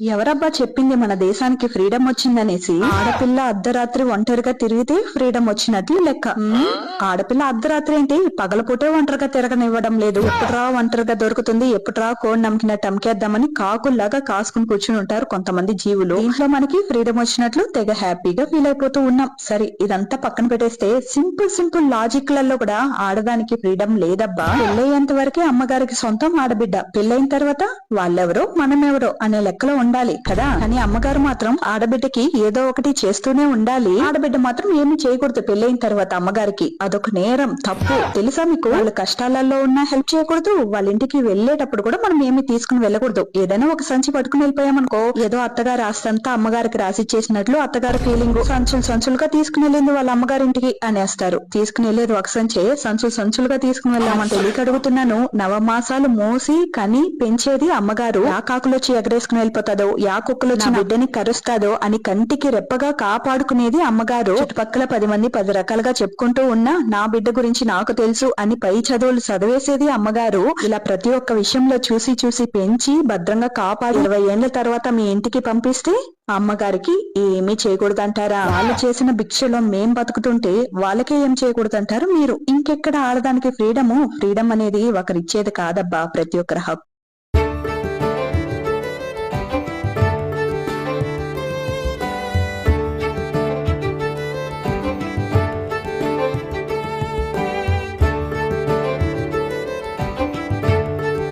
ఎవరబ్బా చెప్పింది మన దేశానికి ఫ్రీడమ్ వచ్చిందనేసి? ఆడపిల్ల అర్ధరాత్రి ఒంటరిగా తిరిగితే ఫ్రీడమ్ వచ్చినట్లు లెక్క. ఆడపిల్ల అర్ధరాత్రి ఏంటి పగలపూటే ఒంటరిగా తిరగనివ్వడం లేదు. ఎప్పుడురా ఒంటరిగా దొరుకుతుంది ఎప్పుడురా కోడి నమ్మినట్టు అమ్మకేద్దామని కాకుల్లాగా కాసుకుని కూర్చుని ఉంటారు కొంతమంది జీవులు. ఇంట్లో మనకి ఫ్రీడమ్ వచ్చినట్లు తెగ హ్యాపీగా ఫీల్ అయిపోతూ ఉన్నాం. సరే ఇదంతా పక్కన పెట్టేస్తే సింపుల్ సింపుల్ లాజిక్లలో కూడా ఆడదానికి ఫ్రీడమ్ లేదబ్బా. పెళ్ళయ్యేంత వరకే అమ్మగారికి సొంతం ఆడబిడ్డ. పెళ్ళైన తర్వాత వాళ్ళెవరో మనమెవరో అనే లెక్కలో ఉండాలి కదా? కానీ అమ్మగారు మాత్రం ఆడబిడ్డకి ఏదో ఒకటి చేస్తూనే ఉండాలి. ఆడబిడ్డ మాత్రం ఏమి చేయకూడదు పెళ్ళైన తర్వాత అమ్మగారికి. అదొక నేరం తప్పు. తెలుసా మీకు? వాళ్ళ కష్టాలలో ఉన్నా హెల్ప్ చేయకూడదు. వాళ్ళ ఇంటికి వెళ్ళేటప్పుడు కూడా మనం ఏమి తీసుకుని వెళ్ళకూడదు. ఏదైనా ఒక సంచి పట్టుకుని వెళ్ళిపోయామనుకో ఏదో అత్తగారు ఆస్తంతా అమ్మగారికి రాసి చేసినట్లు అత్తగారు ఫీలింగ్ సంచులు సంచులుగా తీసుకుని వెళ్ళింది వాళ్ళ అమ్మగారింటికి అనేస్తారు. తీసుకుని వెళ్ళేది ఒక సంచే సంచులు సంచులుగా తీసుకుని వెళ్ళామని తెలియక అడుగుతున్నాను. నవమాసాలు మోసి కని పెంచేది అమ్మగారు. యా కాకులొచ్చి ఎగరేసుకుని వెళ్ళిపోతాదో యా కుక్కలొచ్చి నా బిడ్డని కరుస్తాదో అని కంటికి రెప్పగా కాపాడుకునేది అమ్మగారు. చుట్టుపక్కల పది మంది పది రకాలుగా చెప్పుకుంటూ ఉన్నా నా బిడ్డ గురించి నాకు తెలుసు అని పై చదువులు చదివేసేది అమ్మగారు. ఇలా ప్రతి ఒక్క విషయంలో చూసి చూసి పెంచి భద్రంగా కాపాడి ఇరవై ఏళ్ళ తర్వాత మీ ఇంటికి పంపిస్తే అమ్మగారికి ఏమీ చేయకూడదంటారా? వాళ్ళు చేసిన భిక్షలో మేం బతుకుతుంటే వాళ్ళకే ఏం చేయకూడదంటారు మీరు? ఇంకెక్కడ ఆడదానికి ఫ్రీడము? ఫ్రీడమ్ అనేది ఒకరిచ్చేది కాదబ్బా ప్రతి ఒక్కరి హక్కు.